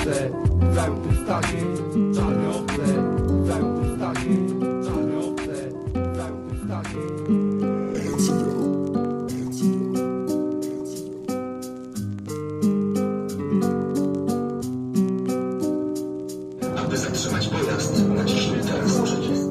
owce, grają pustanie, czarne owce, grają pustanie, czarne owce, grają pustanie. Aby zatrzymać pojazd, naciśnij teraz przycisk.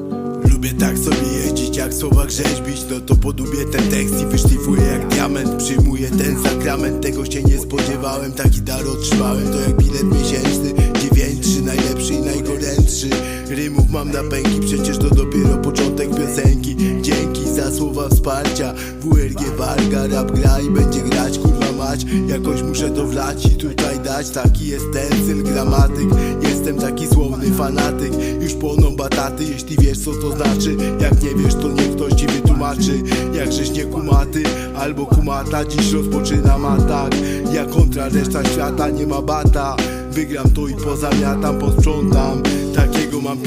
Lubię tak sobie jeździć, jak słowa grzeźbić No to podobie ten tekst i wyszlifuję jak diament Przyjmuję ten sakrament, tego się nie spodziewałem. Taki dar otrzymałem, to jak bilet miesięczny. Dziewiętrzy, najlepszy i najgorętszy. Rymów mam na pęki, przecież to dopiero początek piosenki. Dzięki za słowa wsparcia. WRG Warga, rap gra i będzie grać kurwa mać. Jakoś muszę to wlać i tutaj dać. Taki jest ten styl, gramatyk. Jestem taki słowny fanatyk Już płoną bataty, jeśli wiesz co to znaczy. Jak nie wiesz to niech ktoś ci wytłumaczy. Jakżeś nie kumaty albo kumata Dziś rozpoczynam atak. Ja kontra reszta świata nie ma bata. Wygram to i pozamiatam, posprzątam. Takiego mam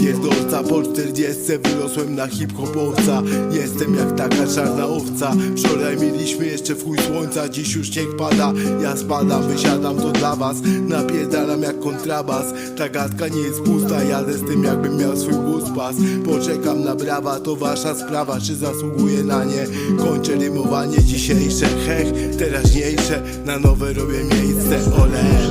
Po 40 wyrosłem na hip-hopowca. Jestem jak taka czarna owca. Wczoraj mieliśmy jeszcze w chuj słońca Dziś już śnieg pada. Ja spadam, wysiadam to dla was. Napierdalam jak kontrabas. Ta gadka nie jest pusta Jadę z tym jakbym miał swój pas Poczekam na brawa, to wasza sprawa Czy zasługuję na nie? Kończę rymowanie dzisiejsze Hech, teraźniejsze Na nowe robię miejsce, ole